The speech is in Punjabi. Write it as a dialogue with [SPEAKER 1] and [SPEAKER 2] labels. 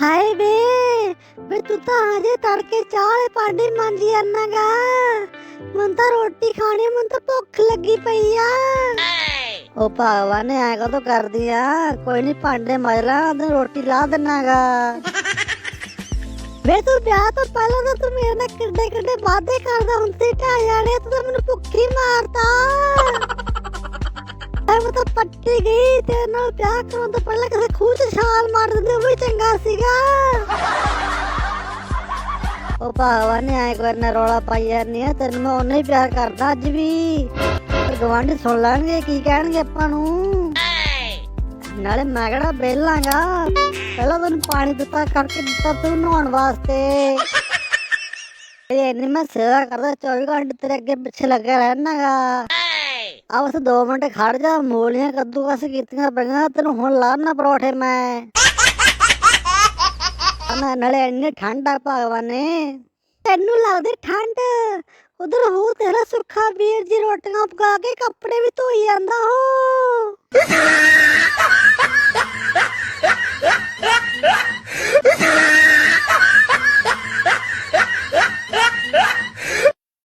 [SPEAKER 1] ਹਾਏ ਵੇ ਵੇ ਤੂੰ ਤਾਂ ਹਜੇ ਤੜਕੇ ਚਾਹ ਦੇ ਭਾਂਡੇ ਮਾਂਜੀ ਜਾਂਦਾਗਾ ਮਨ ਤਾਂ ਰੋਟੀ ਖਾਣੀ ਮਨ ਤਾਂ ਭੁੱਖ ਲੱਗੀ ਪਈ ਆ। ਉਹ ਭਗਵਾਨ ਨੇ ਐ ਕਦੋਂ ਕਰਦੀ ਆ, ਕੋਈ ਨਹੀਂ ਭਾਂਡੇ ਮਜਲਾ ਤੇ ਰੋਟੀ ਲਾ ਦੇਣਾਗਾ ਵੇ ਤੂੰ ਵਿਆਹ ਤੋਂ ਪਹਿਲਾਂ ਤਾਂ ਤੂੰ ਮੇਰੇ ਨਾਲ ਕਿੱਡੇ ਕਿੱਡੇ ਵਾਅਦੇ ਕਰਦਾ ਹੁੰਦੀ ਢਾ ਜਾਣੇ ਤੂੰ ਤਾਂ ਮੈਨੂੰ ਭੁੱਖੀ ਮਾਰਦਾ। ਐ ਤਾਂ ਪੱਟੀ ਗਈ, ਤੇਰੇ ਨਾਲ ਵਿਆਹ ਕਰਾਉਣ ਤੋਂ ਪਹਿਲਾਂ ਕਿਸੇ ਖੂਹ 'ਚ ਛਾਲ ਮਾਰ ਦਿੰਦੇ ਉਹ ਵੀ ਚੰਗਾ ਸੀਗਾ। ਉਹ ਭਗਵਾਨ ਨੇ ਐ ਕਰਨਾ ਰੌਲਾ ਪਾਈ ਜਾਂਦੀ ਆ, ਤੈਨੂੰ ਮੈਂ ਉਹਨੇ ਹੀ ਪਿਆਰ ਕਰਦਾ ਅੱਜ ਵੀ। ਪਰ ਗਵਾਂਢੀ ਸੁਣ ਲੈਣਗੇ, ਕੀ ਕਹਿਣਗੇ ਆਪਾਂ ਨੂੰ। ਨਾਲੇ ਮੈਂ ਕਿਹੜਾ ਬੇਲਾਂਗਾ ਪਹਿਲਾਂ ਤੈਨੂੰ ਪਾਣੀ ਦਿੱਤਾ ਕਰਕੇ ਦਿੱਤਾ ਤੂੰ ਨਹਾਉਣ ਵਾਸਤੇ। ਇਹ ਨਹੀਂ ਮੈਂ ਸੇਵਾ ਕਰਦਾ 24 ਘੰਟੇ ਤੇਰੇ ਅੱਗੇ ਪਿੱਛੇ ਲੱਗਿਆ ਰਹਿਣਾਗਾ। ਆ ਬਸ 2 ਮਿੰਟ ਖੜ ਜਾ, ਮੂਲੀਆਂ ਕੱਦੂਕਸ ਕੀਤੀਆਂ ਪਈਆਂ, ਤੈਨੂੰ ਹੁਣ ਲਾਣਾ ਪਰੌਠੇ ਮੈਂ। ਆ ਮੈਂ ਨਾਲੇ ਇੰਨੀ ਠੰਡ ਆ ਭਗਵਾਨ ਨੇ ਤੈਨੂੰ ਲੱਗਦੀ ਠੰਡ? ਉਧਰ ਹੋ ਤੇਰਾ ਸੁੱਖਾ ਵੀਰ ਜੀ ਰੋਟੀਆਂ ਪਕਾ ਕੇ ਕੱਪੜੇ ਵੀ ਧੋਈ ਜਾਂਦਾ, ਹੋ।